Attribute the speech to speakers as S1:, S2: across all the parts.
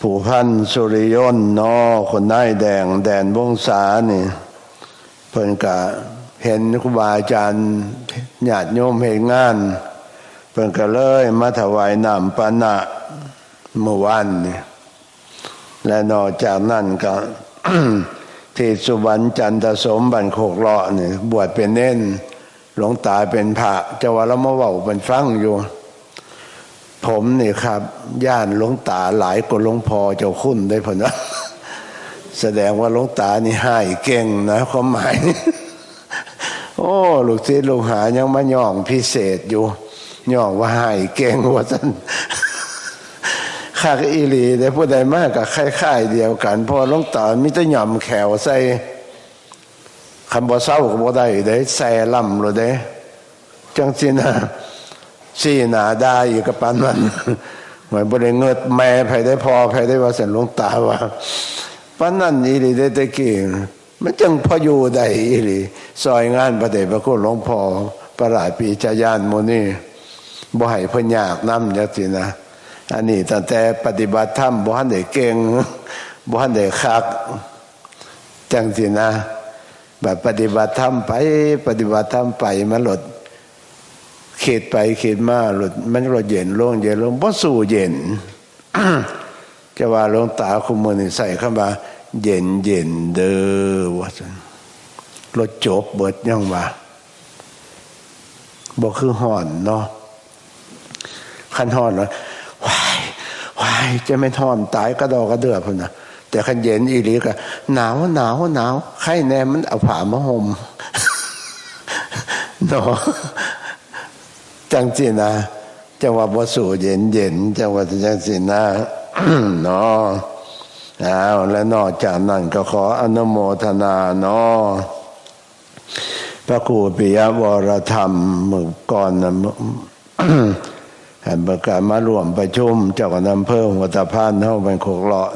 S1: ผู้พันสุริยน์นอคนนายแดงแดนวงศานี่เพิ่นกะเห็นครูบาอาจารย์ญาติโยมเห็นงาน เพิ่นก็เลยมาถวายน้ำปานะเมื่อวานนี่และนอกจากนั้นก็ที่สุวรรณจันทสมบันโคกเลาะนี่บวชเป็นเน้นหลวงตาเป็นพระเจว่าเรมาเว้าเป็นฟังอยู่ ผมนี่ครับย่านหลวงตาหลายกว่าหลวงพ่อเจ้าคุณได้ผลนะแสดงว่าหลวงตานี่ให้เก่งนะความหมายโอ้ลูกศิษย์ลูกหายังมาย่องพิเศษอยู่ย่องว่าให้เก่งว่าท่านข้าก็อีหลีได้ผู้ใดมากกับคล้ายๆเดียวกันพอหลวงตามิตรหย่อมแขวใส่คำบ่เศร้าก็บ่ได้ได้แซ่ล่ำเลยเด้จังสินะ สี่หนาได้อีกกับปันมันเหมือนบริเงิดแม่ไผได้พอไผได้ว่าเสร็จหลวงตาว่าปันนั่นอีหลีได้ตะกี้มันจังพออยู่ได้อีหลีซอยงานประเดชพระคุณหลวงพ่อประหลาดปีจายานโมนี่บ่ให้เพิ่นยากนำจังสินะ อันนี้ตั้งแต่ปฏิบัติธรรมบ่ทันได้เก่งบ่ทันได้คักจังสินะแบบปฏิบัติธรรมไป ปฏิบัติธรรมไปมันหลด เขตไปเขตมาหลุดมันหลดเย็นลงเย็นลงบ่สู่เย็นจะว่าลงตาคุมมือนี่ใส่เข้ามาเย็นเย็นเด้อว่าซั่นรถจบเบิดยังว่าบ่คือห่อนเนาะคันห่อนแล้ววายวายจะไม่ทอนตายกระดอกกระเดือพุ่นนะแต่คันเย็นอีหลีก็หนาวหนาวหนาวไข้แน่มันเอาผ้ามาห่มเนาะ จังสินะจังว่าบ่สู่เย็นเย็นจังว่าจังสินะเนาะอ้าวและนอกจากนั้นก็ขออนุโมทนาเนาะพระครูปิยวรธรรมเมื่อก่อนนะให้ประกาศมารวมประชุมเจ้าคณะอำเภอหัวตะพานเท่าเป็นโคกเลาะ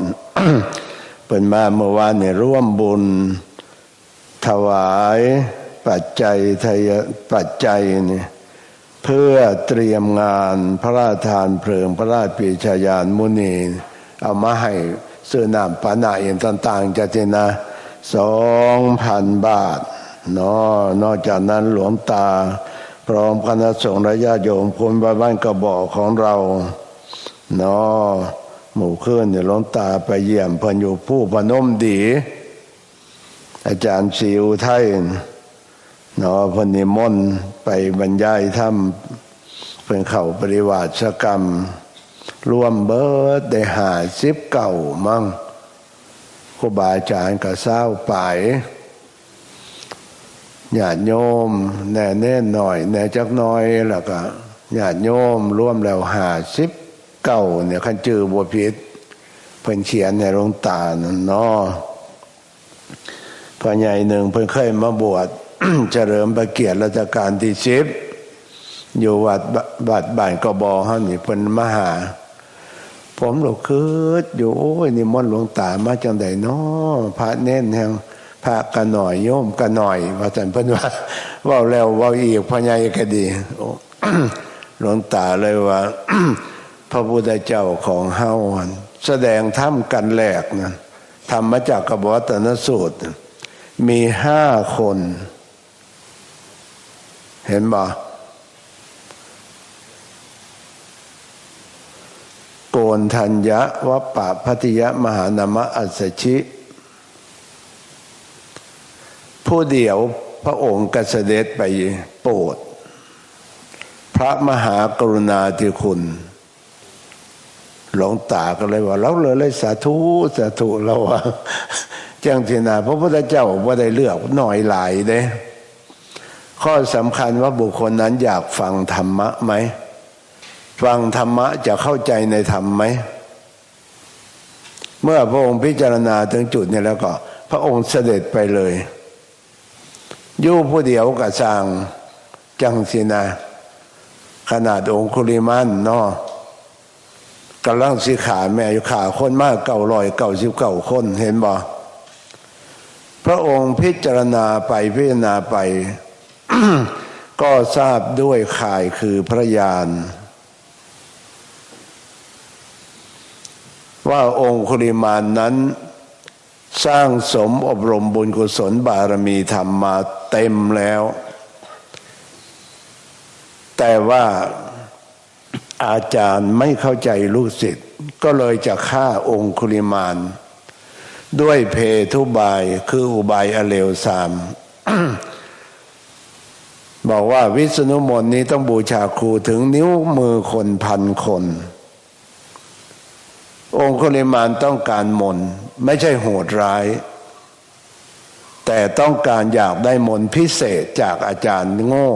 S1: เป็นมาเมื่อวานเนี่ยร่วมบุญ ถวายปัจจัยทยปัจจัยเนี่ย เพื่อเตรียมงานพระราชทานเพลิงพระราชปีชายานมุนีเอามาให้เสื้อนามปานาเอ็นต่างๆจะเจนะสองพันบาทเนาะนอกจากนั้นหลวงตา พร้อมคณะสงฆ์และญาติโยมพลบ้านกระบอกของเราเนาะหมู่ขึ้นเนี่ยหลวงตาไปเยี่ยมพิ่นอยู่ผู้พนมดี อาจารย์สิวไทยเนาะเพนนิมนต์ ไปบรรยายธรรมเพิ่นเข่าปริวาสกรรม รวมเบิดได้หาสิบเก่ามั่งครูบาอาจารย์ก็เศร้าไปญาติโยมแน่แน่หน่อย แน่จักน้อยแล้วก็ญาติโยมร่วมแล้วหาสิบเก่าเนี่ยขันจือบัวพิษเพิ่นเขียนในหลงตาเนาะพ่อใหญ่หนึ่งเพิ่นเคยมาบวช เฉลิมประเกียรติราชการที่สิบอยู่วัดบัดบ้านกบอเฮานี่เพิ่นมหา ผมหลกคืดอยู่โอ้ยนี่มนหลวงตามาจังไดนาะพระเน้นแห่งพระกันหน่อยโยมกันหน่อยว่าจันเพิ่นว่าว่าแล้วว่าอีกพ่อใหญ่ก็ดีหลวงตาเลยว่าพระพุทธเจ้าของเฮาแสดงธรรมกันแหลกนะธรรมาจากกบวัตนสูตร มีห้าคน เห็นบ่โกนทัญญะวัปปะพัติยะมหานามะอัสสชิ ผู้เดียวพระองค์กเสด็จไปโปรดพระมหากรุณาธิคุณ หลวงตาก็เลยว่าเราเลยเลยสาธุสาธุเราว่าจังทีนาพระพุทธเจ้าว่าได้เลือกหน่อยหลายเด้ ข้อสำคัญว่าบุคคลนั้นอยากฟังธรรมะไหม ฟังธรรมะจะเข้าใจในธรรมไหม เมื่อพระองค์พิจารณาถึงจุดนี้แล้วก็ พระองค์เสด็จไปเลย ยู่ผู้เดียวกับสางจังสินา ขนาดองคุลิมันเนาะกำลังสิขาแม่อยู่ขาคนมากเก่าลอยเก่าสิบเก่าคนเห็นบ่พระองค์พิจารณาไปพิจารณาไป ก็ทราบด้วยข่ายคือพระยานว่าองคุลิมานนั้น สร้างสมอบรมบุญกุศลบารมีธรรมมาเต็มแล้ว แต่ว่าอาจารย์ไม่เข้าใจลูกศิษย์ก็เลยจะฆ่าองคุลิมาน ด้วยเพทุบายคืออุบายอเลวสาม บอกว่าวิษณุมนนี้ต้องบูชาครูถึงนิ้วมือคนพันคน องคุลิมานต้องการมนไม่ใช่โหดร้าย แต่ต้องการอยากได้มนพิเศษจากอาจารย์โง่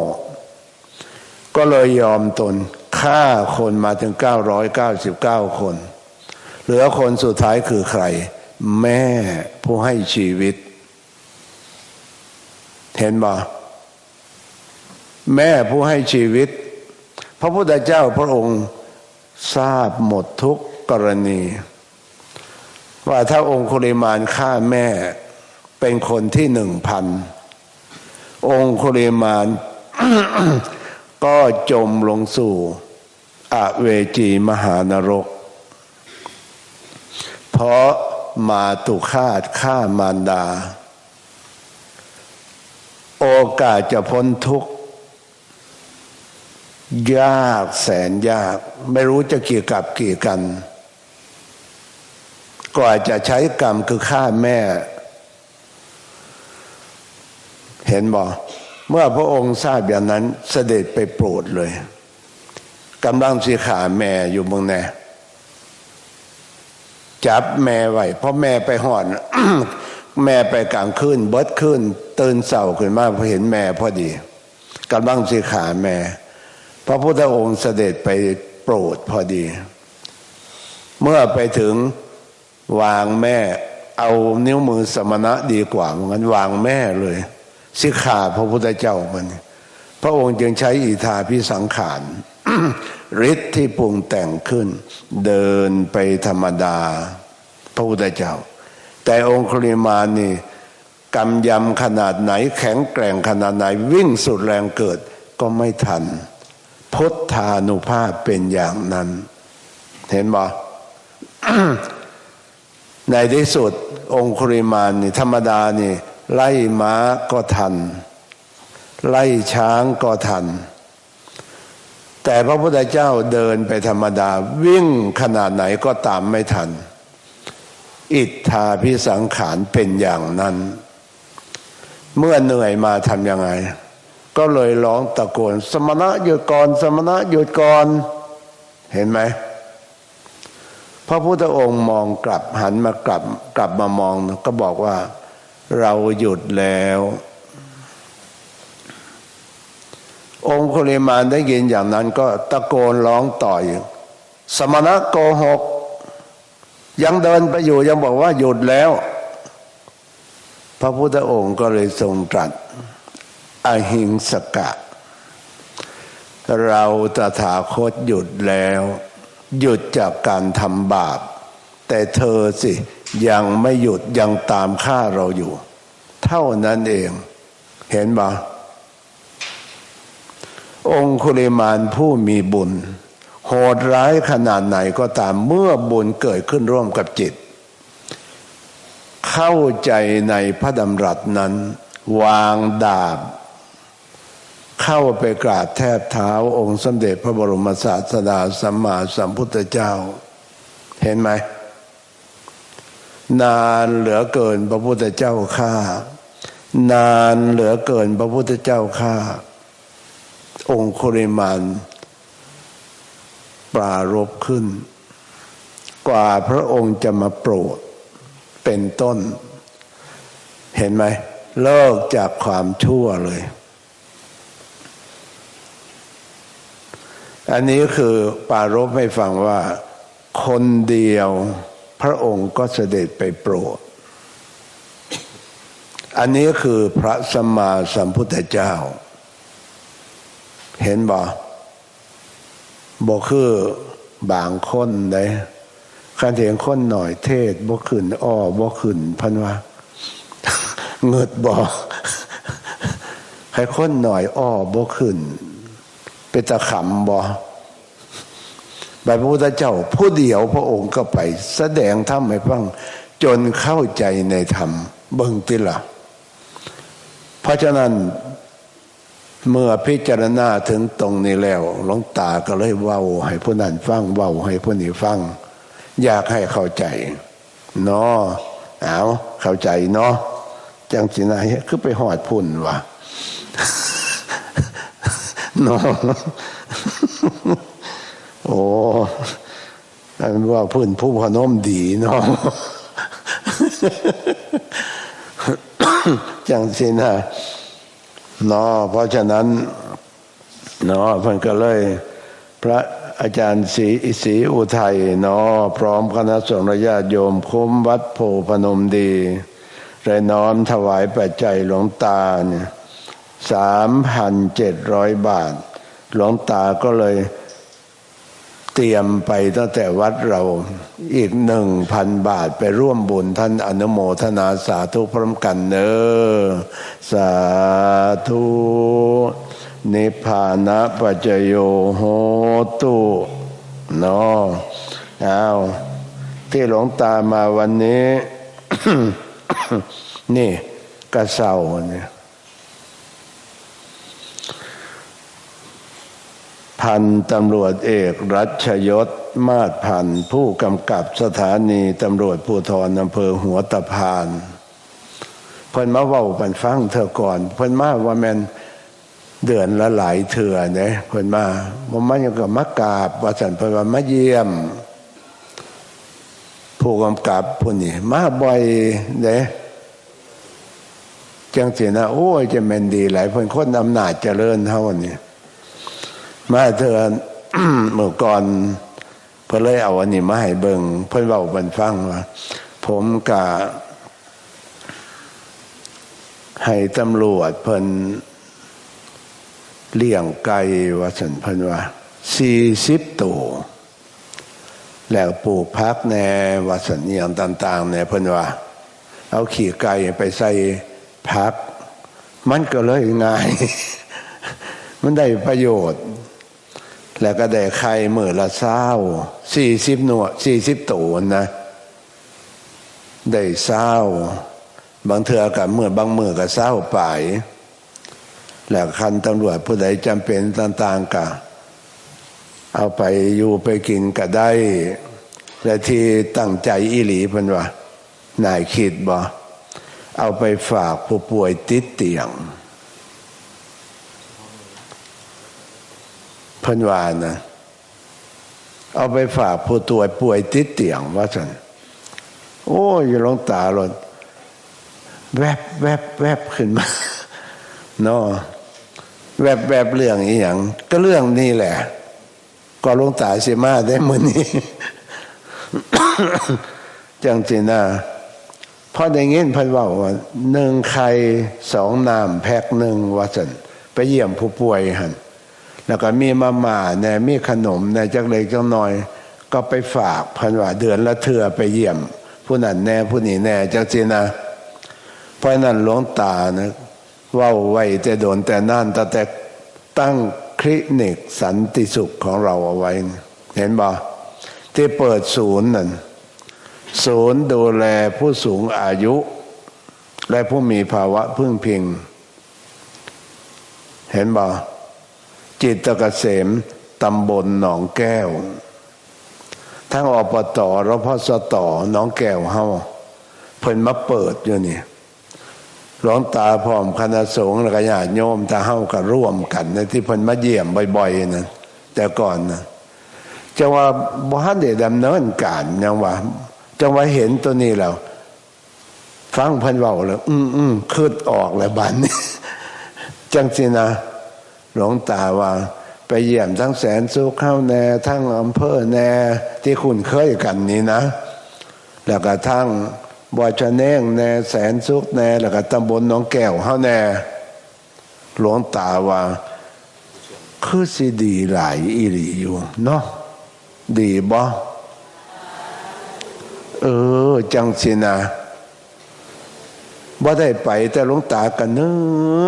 S1: ก็เลยยอมตนฆ่าคนมาถึงเก้าร้อยเก้าสิบเก้าคน เหลือคนสุดท้ายคือใคร แม่ผู้ให้ชีวิต เห็นบ่ แม่ผู้ให้ชีวิต พระพุทธเจ้าพระองค์ทราบหมดทุกกรณี ว่าถ้าองคุลิมานฆ่าแม่เป็นคนที่หนึ่งพัน องคุลิมานก็จมลงสู่อเวจีมหานรก เพราะมาตุคาตฆ่ามารดา โอกาสจะพ้นทุกข์ ยากแสนยาก ไม่รู้จะกี่กับกี่กันกว่าจะใช้กรรมคือฆ่าแม่ เห็นบอกเมื่อพระองค์ทราบอย่างนั้นเสด็จไปโปรดเลยกำลังสีขาแม่อยู่เมืองแน่จับแม่ไว้เพราะแม่ไปหอน แม่ไปกลางคืนเบิดขึ้นตื่นเศร้าขึ้นมาพอเห็นแม่พอดีกำลังสีขาแม่ พระพุทธองค์เสด็จไปโปรดพอดี เมื่อไปถึงวางแม่ เอานิ้วมือสมณะดีกว่างั้นวางแม่เลยสิขาพระพุทธเจ้ามัน พระองค์จึงใช้อิทาพิสังขารฤทธิ์ที่ปรุงแต่งขึ้น เดินไปธรรมดา พระพุทธเจ้า แต่องค์คริมานี่กำยำขนาดไหนแข็งแกร่งขนาดไหนวิ่งสุดแรงเกิดก็ไม่ทัน พุทธานุภาพเป็นอย่างนั้น เห็นบ่ในที่สุดองคุริมานนี่ธรรมดานี่ ไล่ม้าก็ทัน ไล่ช้างก็ทัน แต่พระพุทธเจ้าเดินไปธรรมดา วิ่งขนาดไหนก็ตามไม่ทัน อิทธาพิสังขารเป็นอย่างนั้น เมื่อเหนื่อยมาทำยังไง ก็เลยร้องตะโกน สมณะหยุดก่อน สมณะหยุดก่อน เห็นไหมพระพุทธองค์มองกลับหันมากลับกลับมามองก็บอกว่า เราหยุดแล้ว องคุลิมานได้ยินอย่างนั้นก็ตะโกนร้องต่อยสมณะโกหก ยังเดินไปอยู่ยังบอกว่าหยุดแล้ว พระพุทธองค์ก็เลยทรงตรัส อหิงสกะ เราตถาคตหยุดแล้ว หยุดจากการทำบาป แต่เธอสิยังไม่หยุดยังตามฆ่าเราอยู่ เท่านั้นเอง เห็นบ่องคุลิมานผู้มีบุญ โหดร้ายขนาดไหนก็ตามเมื่อบุญเกิดขึ้นร่วมกับจิต เข้าใจในพระดำรัสนั้น วางดาบ เข้าไปกราบแทบเท้าองค์สมเด็จพระบรมศาสดาสัมมาสัมพุทธเจ้า เห็นไหม นานเหลือเกินพระพุทธเจ้าข้านานเหลือเกินพระพุทธเจ้าข้า องค์คุริมานปรารบขึ้น กว่าพระองค์จะมาโปรดเป็นต้น เห็นไหมเลิกจากความชั่วเลย อันนี้คือปารบให้ฟังว่า คนเดียวพระองค์ก็เสด็จไปโปรด อันนี้คือพระสัมมาสัมพุทธเจ้า เห็นบ่บ่คือบางคนเลยขันเถียงคนหน่อยเทศบ่ขึ้นอ้อบ่ขึ้นพันว่าเงิดบ่ให้คนหน่อยอ้อบ่ขึ้น เป็นตะขำบ่บพระพุทธเจ้า ผู้เดียวพระองค์ก็ไป แสดงธรรมให้ฟังจนเข้าใจในธรรมเบิ่งติละเพราะฉะนั้นเมื่อพิจารณาถึงตรงนี้แล้วหลวงตาก็เลยเว้าให้ผู้นั้นฟังเว้าให้ผู้นี้ฟัง อยากให้เข้าใจเนาะเอาเข้าใจเนาะจังสินายคือไปหอดพุ่นวะ นาะโอ้อันว่าพื้นผู้พนมดีเนาะจังสินะเนาะเพราะฉะนั้นเนาะเพิ่นก็เลย พระอาจารย์ศรีศรีอุทัยเนาะพร้อมคณะสงฆ์ญาติโยมคุ้มวัดโพพนมดีเลยน้อมถวายปัจจัยหลวงตาเนี่ย สามพันเจ็ดร้อยบาท หลวงตาก็เลยเตรียมไปตั้งแต่วัดเราอีกหนึ่งพันบาทไปร่วมบุญท่านอนุโมทนาสาธุพร้อมกันเนอสาธุนิพพานะปัจโยโหตุเนาะเอาที่หลวงตามาวันนี้ นี่กระเซาเนี่ย พันตำรวจเอกรัชยศมาศพันผู้กำกับสถานีตำรวจภูธรอำเภอหัวตะพานเพิ่นมาเว้าปันฟังเธอก่อนเพิ่นมาว่าแมนเดือนละหลายเถื่อเนี่ยเพิ่นมาบ่มายังกับมากราบว่าสันเพิ่นว่ามาเยี่ยม ผู้กำกับผู้นี้มาบ่อยเนี่ยจังสีนะโอ้ยจะแม่นดีหลายเพิ่นคนอำนาจเจริญเท่านี้ มาเถือนเมื่อก่อนเพื่อเลยเอาอันนี้มาให้เบิงเพื่อนเบาบันฟังว่า ผมกะให้ตำรวจเพิ่นเลี้ยงไก่ว่าสันเพิ่นว่าสี่สิบตัวแล้วปลูกพักแนว่าสันอย่างต่างๆเนี่ยเพิ่นว่า เอาขี่ไก่ไปใส่พัก มันก็เลยง่าย มันได้ประโยชน์ แล้วก็ได้ไข่เมื่อละเศร้าสี่สิบหน่วยสี่สิบตัวนะ ได้เศร้า บางเถื่อกับเมื่อบางเมื่อกับเศร้าไป แล้วคันตำรวจผู้ใดจำเป็นต่างๆกะเอาไปอยู่ไปกินก็ได้ และที่ตั้งใจอิหลีพิ่นว่านายคิดบ่เอาไปฝากผู้ป่วยติดเตียง พันวานะเอาไปฝากผู้ตัวป่วยติดเตียงว่าสันโอ้ยลงตาหลดแวบแวบแวบขึ้นมาเนาะแวบแวบเรื่องอีหยังก็เรื่องนี้แหละ ก็ลงตาเสียมาได้มือนี้จังสินะพอได้เงี้ยพันว่าว่าหนึ่งไข่สองน้ำแพ็กหนึ่งว่าสันไปเยี่ยมผู้ป่วยหัน แล้วก็มีมาม่าเนี่ยมีขนมเนี่ยจักเล็กจักน้อย ก็ไปฝากพันว่าเดือนละเทือไปเยี่ยม ผู้นั้นแน่ผู้นี้แน่จังสินะเพราะนั้นหลวงตานะว่าไว้แต่โดนแต่นั่นแต่แต่ตั้งคลินิกสันติสุขของเราเอาไว้ เห็นบ่ที่เปิดศูนย์นั่นศูนย์ดูแลผู้สูงอายุ และผู้มีภาวะพึ่งพิง เห็นบ่ จิตกเกษมตำบลหนองแก้ว ทั้งอปตอรพสตอหนองแก้วเฮาเพิ่นมาเปิดอยู่นี่หลวงตาพร้อมคณะสงฆ์และกญาติโยมตาเฮาก็ร่วมกันในที่เพิ่นมาเยี่ยมบ่อยๆนะแต่ก่อนนะจะว่าบ้านเดดำเนินการยังว่าจังว่าเห็นตัวนี้แล้วฟังเพิ่นเว้าแล้ว อืมอืมคืดออกแล้วบัดนี้จังสินะ หลวงตาว่า ไปเยี่ยมทั้งแสนสุขเข้าแน่ทั้งอำเภอแน่ที่คุณเคยกันนี้นะ แล้วก็ทั้งบอชะเน่งแน่แสนสุขแน่แล้วก็ตำบลน้องแก้วเข้าแน่หลวงตาว่า คือสิดีหลายอีหลีอยู่เนาะดีบ่เออ จังสินะ บ่ได้ไปแต่หลวงตากันนึ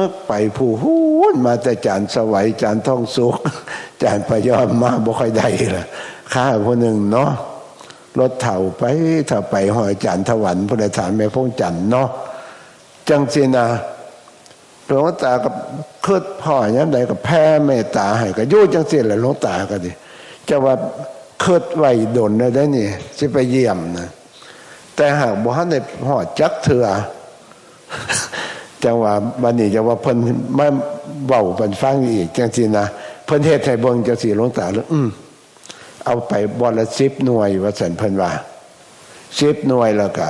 S1: กไปผู้หูนมาแต่จานสวัยจานท่องสุกจานพยอมมาบ่ค่อยได้ละข้าคนหนึ่งเนาะรถเถ่าไปถ้าไปหอยจานถวันพุทธฐานแม่พงจันเนาะจังสินะหลวงตากับคืดพ่อย่างใดกับแพ้เมตตาให้ก็ยู่จังสิแหละหลวงตาก็ดิจะว่าคืดไหวดนได้นี่จะไปเยี่ยมนะแต่หากบ่ฮันได้หอดจักเถื่อ จังหว่าบันนี้จะว่าเพิ่นมาเบาเพิ่นฟังอีกจังสินะเพิ่นเทศให้เบิ่งจังสิหลวงตาเลยอืมเอาไปบอละสิบหน่วยว่าสันเพิ่นว่าสิบหน่วยแล้วก็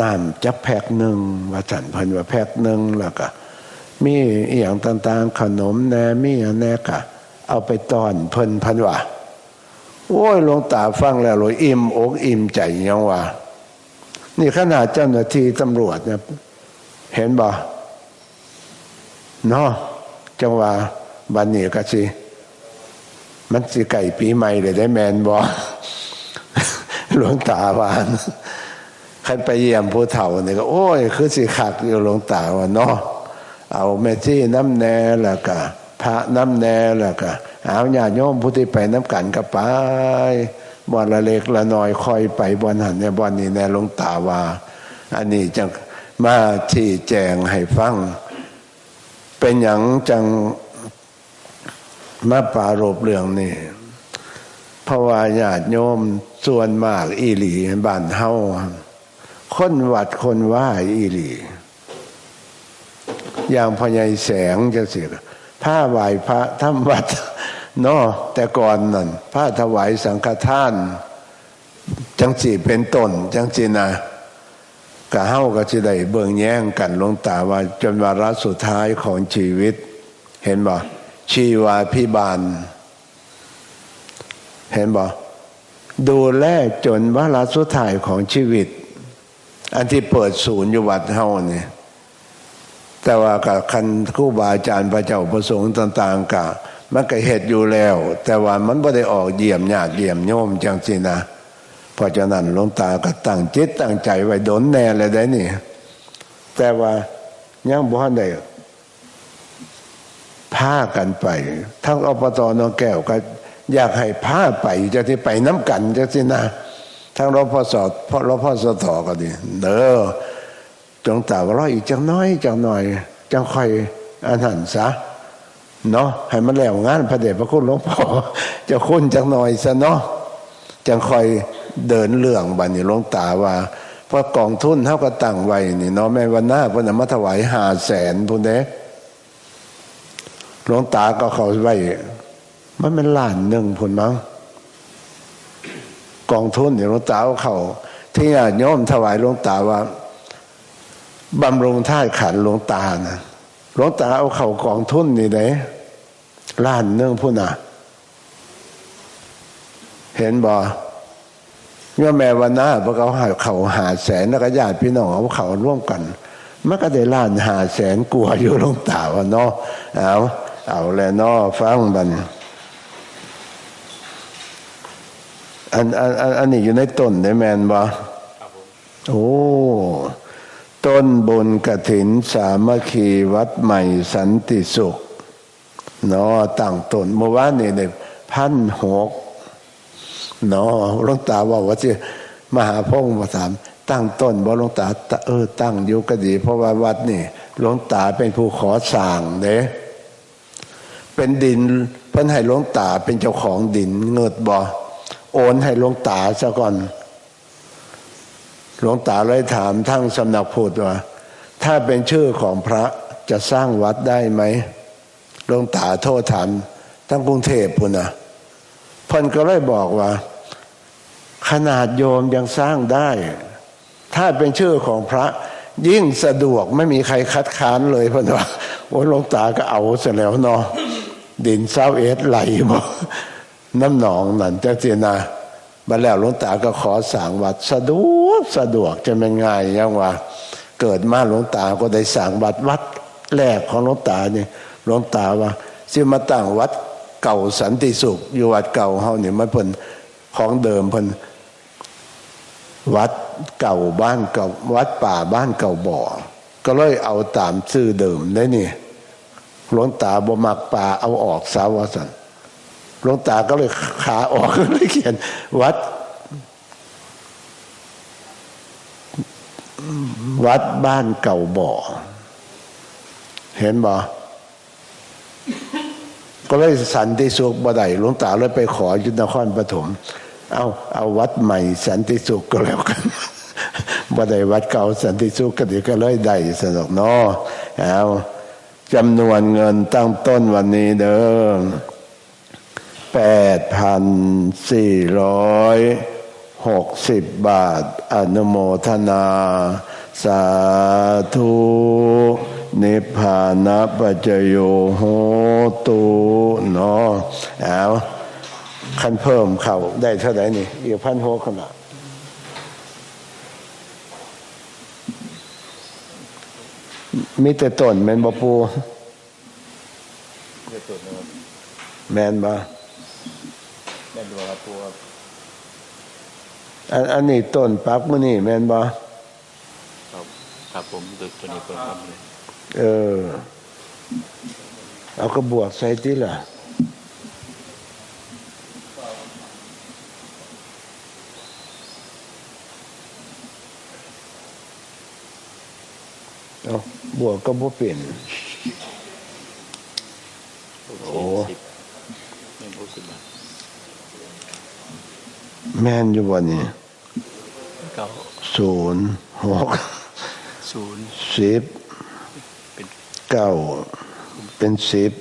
S1: น้ำจะแพกหนึ่งว่าสันเพิ่นว่าแพกหนึ่งแล้วก็มีอย่างต่างๆ ขนมแหนมีอย่างแน่กะ เอาไปตอนเพิ่นพันว่าโอ้ยหลวงตาฟังแล้วเลยอิ่มอกอิ่มใจยังว่า นี่ขนาดเจ้าหน้าที่ตำรวจเนี่ยเห็นบ่เนาะจังว่าบันนี้ก็สิมันสิไก่ปีใหม่เลยได้แมนบ่หลวงตาวานใครไปเยี่ยมผู้เฒ่าเนี่ยก็ โอ้ย คือสิขักอยู่หลวงตาว่าเนาะเอาแม่ที่น้ำแน่แล้วก็พระน้ำแน่แล้วก็เอาญาโยมผู้ที่ไปน้ำกันก็ไป บอนละเล็กละน้อยคอยไปบอนหันเนี่ยบอนนี้แน่ลงตาว่าอันนี้จังมาที่แจงให้ฟัง เป็นอย่างจังมาปารบเรื่องนี่เพราะว่าญาติโยมส่วนมากอีหลีบ้านเฮาคนวัดคนว่าอีหลี อย่างพญายแสงจะเสียผ้าไหวพระทำวัด เนาะแต่ก่อนนั่นผ้าถวายสังฆทาน จังสีเป็นต้นจังสีนะกะเฮาก็จะได้เบิ่งแย่งกันลงตาว่าจนวาระสุดท้ายของชีวิต เห็นบ่ชีวาพิบาล เห็นบ่ดูแลจนวาระสุดท้ายของชีวิต อันที่เปิดศูนย์อยู่วัดเฮาเนี่ยแต่ว่ากับคันคู่บาอาจารย์พระเจ้าประสงค์ต่าง ๆกะ มันก็เหตุอยู่แล้ว แต่ว่ามันไม่ได้ออกเยี่ยมญาติเยี่ยมโยมจังสินะเพราะฉะนั้นหลวงตาก็ตั้งจิตตั้งใจไว้ดนแน่เลยได้นี่ แต่ว่ายังบ่ได้พากันไป ทั้งอบตนองแก้วก็อยากให้พาไปจะที่ไปน้ำกันจะสินะทั้งรพสเพราะรพสตก็ดีเด้อจงตาว่าร้อยอีกจังน้อยจังหน่อยจังค่อยอันหันซะ เนาะให้มันแล้วงานพระเดชพระคุณหลวงพ่อจะคุ้นจังหน่อยซะเนาะจังคอยเดินเรื่องบันนี้หลวงตาว่าเพราะกองทุนเท่ากับตั้งไว้นี่เนาะแม่วันหน้าพุ่นมาถวายหาแสนพุ่นเด้หลวงตาก็เขาไว้มันเป็นล้านหนึ่งพุ่นมั้งกองทุนเนี่ยหลวงตาเขาที่ญาติโยมถวายหลวงตาว่าบำรุงท่าขันหลวงตานะ ลวงตาเอาเข่ากองทุนนี่ไหนล้านเนื่องพูน่ะ เห็นบ่เมื่อแม่วันหน้าพวกเขาหาเขาหาแสนแล้วก็ญาติพี่น้องเอาเขาร่วมกันมันก็ได้ล้านหาแสนกลัวอยู่หลวงตาว่าเนาะเอาเอาแล้วเนาะฟังบันอันอันอันนี้อยู่ในต้นได้แมนบ่โอ้ ต้นบุญกระถินสามัคคีวัดใหม่สันติสุขเนาะตั้งตนเมื่อวานนี่เนี่ยพันหกเนาะหลวงตาว่าว่าจะมหาพงศ์มาถาม ตั้งต้นบ่หลวงตาเออ ตั้งอยู่ก็ดี เพราะว่าวัดนี่หลวงตาเป็นผู้ขอสั่งเด้เป็นดินเพิ่นให้หลวงตาเป็นเจ้าของดินเงิดบ่โอนให้หลวงตาซะก่อน หลวงตาเลยถามทั้งสำนักพูดว่า ถ้าเป็นชื่อของพระจะสร้างวัดได้ไหมหลวงตาโทษถามทั้งกรุงเทพพุนะพันก็เลยบอกว่า ขนาดโยมยังสร้างได้ ถ้าเป็นชื่อของพระยิ่งสะดวกไม่มีใครคัดค้านเลยพันว่าโอ้หลวงตาก็เอาเสร็จแล้วเนาะดินเศร้าเอสไหลบอกน้ำหนองนั่นเจ้าเจนา มาแล้วหลวงตาก็ขอสั่งวัดสะดวกสะดวกจะเป็นง่ายยังว่าเกิดมาหลวงตาก็ได้สั่งวัดวัดแรกของหลวงตาเนี่ยหลวงตาว่าซิมาตั้งวัดเก่าสันติสุข อยู่วัดเก่าเฮาเนี่ยมันเพิ่นของเดิมเพิ่นวัดเก่าบ้านเก่าวัดป่าบ้านเก่าบ่อ ก็เลยเอาตามชื่อเดิมได้นี่หลวงตาบ่มักป่าเอาออกสาวสัน หลวงตาก็เลยขาออกเลยเขียน วัด วัดบ้านเก่าบ่อ เห็นบ่ก็เลยสันติสุขบ่ได้หลวงตาเลยไปขอยุทธนครปฐมเอาเอาวัดใหม่ สันติสุขก็แล้วกันบ่ได้วัดเก่าสันติสุขก็เดี๋ยวก็เลยได้สนุกเนาะเอาจำนวนเงินตั้งต้นวันนี้เด้อ แปดพันสี่ร้อยหกสิบบาท อนุโมทนา สาธุนิพพานะปัจจโยโหตุเนาะเอาคันเพิ่มเข้าได้เท่าไหร่นี่อีกพันหกขนาดมีแต่ต้นแมนบปูแมนบ่
S2: แม่นบ่ครับปู
S1: อันอันนี้ต้นปักมือนี่แมนบ่
S2: ครับครับผมตึกตัวนี้ตัวนี้
S1: เออ เอากระบวกใส่ที่ล่ะเอาบวกก็บ่เปลี่ยน
S2: โอ้
S1: แม่นอยู่วันนี้ศูนย์หก
S2: ศูนย์
S1: สิบเก้าเป็นสิบ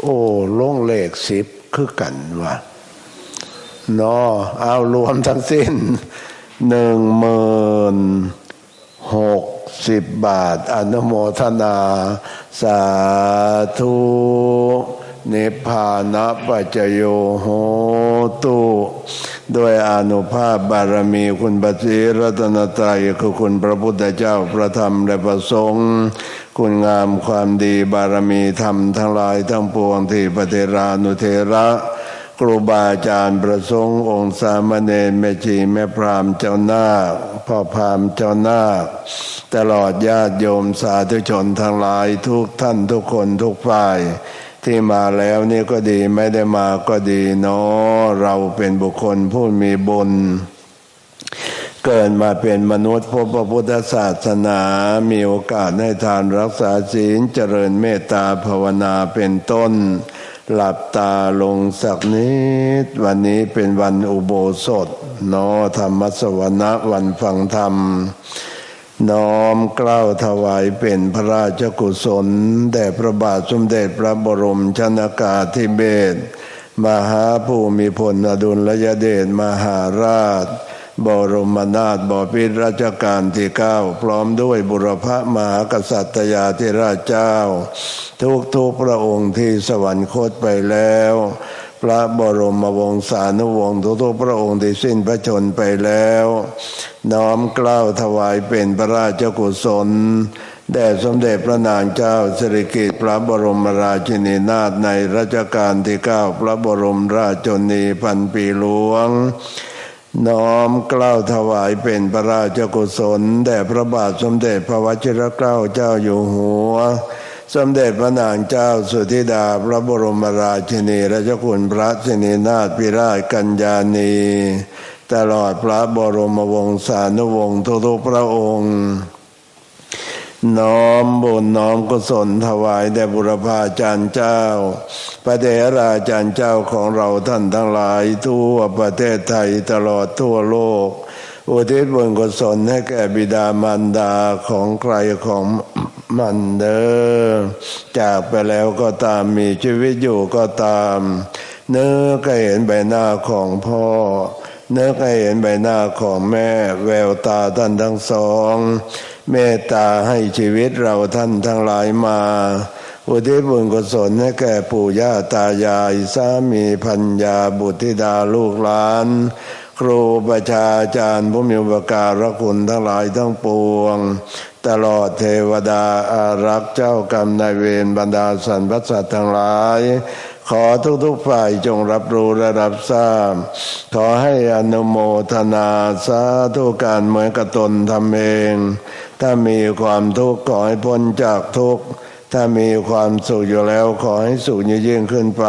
S1: โอ้ลงเลขสิบคือกันวะนอเอารวมทั้งสิ้นหนึ่งหมื่นหกสิบบาท อนุโมทนา สาธุนิพพานะปัจจโยโห ตุด้วยอนุภาพบารมีคุณปัจจิรัตนตรัยคือคุณพระพุทธเจ้าพระธรรมและพระสงฆ์คุณงามความดีบารมีธรรมทั้งหลายทั้งปวงที่ปฏิรานุเทระครูบาอาจารย์ประสงค์องค์สามเณรแม่ชีแม่พรามเจ้าหน้าพ่อพรามเจ้าหน้าตลอดญาติโยมสาธุชนทั้งหลายทุกท่านทุกคนทุกฝ่าย ที่มาแล้วนี่ก็ดีไม่ได้มาก็ดีเนาะเราเป็นบุคคลผู้มีบุญเกิดมาเป็นมนุษย์พบพระพุทธศาสนา มีโอกาสให้ทานรักษาศีลเจริญเมตตาภาวนาเป็นต้น หลับตาลงสักนิด วันนี้เป็นวันอุโบสถเนอธรรมสวนะวันฟังธรรม น้อมกล้าวถวายเป็นพระราชกุศล แด่พระบาทสมเด็จพระบรมชนากาธิเบศรมหาภูมิพลอดุลยเดชมหาราช บรมนาถบพิตรราชการที่เก้าพร้อมด้วยบุรพมหากษัตรยาธิราชเจ้า ทุกทุกพระองค์ที่สวรรคตไปแล้ว พระบรมวงศานุวงศ์ทุกพระองค์ที่สิ้นพระชนไปแล้ว น้อมกล้าวถวายเป็นพระราชกุศลแด่สมเด็จพระนางเจ้าสิริกิติ์พระบรมราชินีนาถในรัชกาลที่เก้าพระบรมราชชนีพันปีหลวง น้อมกล้าวถวายเป็นพระราชกุศลแด่พระบาทสมเด็จพระวชิรเกล้าเจ้าอยู่หัว สมเด็จพระนางเจ้าสุธิดาพระบรมราชินีราชกุลพระสินีนาถพิราชกัญญาณี ตลอดพระบรมวงศานุวงศ์ทุกพระองค์น้อมบุญน้อมกุศลถวายแด่บุรพาจารย์เจ้า พระเดราจารย์เจ้าของเราท่านทั้งหลายทั่วประเทศไทยตลอดทั่วโลก อุทิศบุญกุศลให้แก่บิดามารดาของใครของ มันเดอจากไปแล้วก็ตามมีชีวิตอยู่ก็ตาม เนื้อก็เห็นใบหน้าของพ่อ เนื้อก็เห็นใบหน้าของแม่ แววตาท่านทั้งสองเมตตาให้ชีวิตเราท่านทั้งหลายมาอุทิศบุญกุศลให้แก่ปู่ย่าตายายสามีพัญญาบุตรธิดาลูกหลาน ครูประชาจารย์ผู้มีอุปการะคุณทั้งหลายทั้งปวง ตลอดเทวดาอารักษ์เจ้ากรรมนายเวรบรรดาสรรพสัตว์ทั้งหลาย ขอทุกๆฝ่ายจงรับรู้และรับทราบ ขอให้อนุโมทนาสาธุการเหมือนกับตนทำเอง ถ้ามีความทุกข์ขอให้พ้นจากทุกข์ ถ้ามีความสุขอยู่แล้วขอให้สุขยิ่งขึ้นไป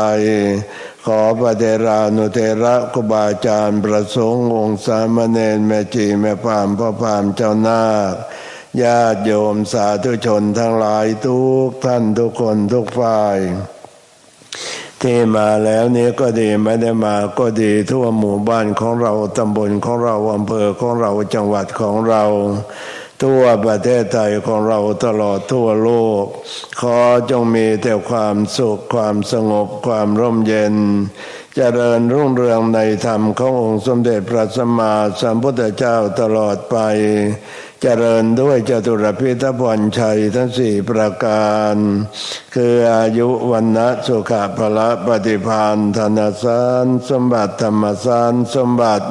S1: ขอพระเทรานุเทระกุบาอาจารย์ประสงค์องค์สามเณรแม่จีแม่พามพ่อพามเจ้านาค ญาติโยมสาธุชนทั้งหลายทุกท่านทุกคนทุกฝ่ายที่มาแล้วนี้ก็ดีไม่ได้มาก็ดีทั่วหมู่บ้านของเราตำบลของเราอำเภอของเราจังหวัดของเรา ทั่วประเทศไทยของเราตลอดทั่วโลก ขอจงมีแต่ความสุขความสงบความร่มเย็นจเจริญรุ่งเรืองในธรรมขององค์สมเด็จพระสัมมาสัมพุทธเจ้าตลอดไป เจริญด้วยจตุรพิทพรชัยทั้งสี่ประการ คืออายุวันนะสุขะพละปฏิพานธนสารสมบัติธรรมสารสมบัติ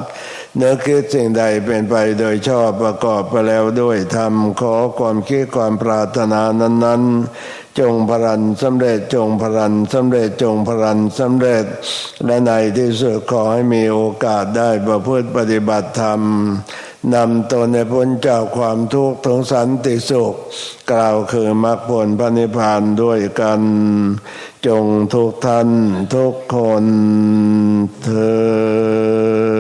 S1: เนื้อคิดสิ่งใดเป็นไปโดยชอบประกอบไปแล้วด้วยธรรม ขอความคิดความปรารถนานั้น ๆ จงพรันสำเร็จจงพรันสำเร็จจงพรันสำเร็จ และในที่สุดขอให้มีโอกาสได้ประพฤติปฏิบัติธรรม นำตนในพ้นจากความทุกข์ถึงสันติสุข กล่าวคือมรรคผลพระนิพพานด้วยกัน จงทุกท่านทุกคนเธอ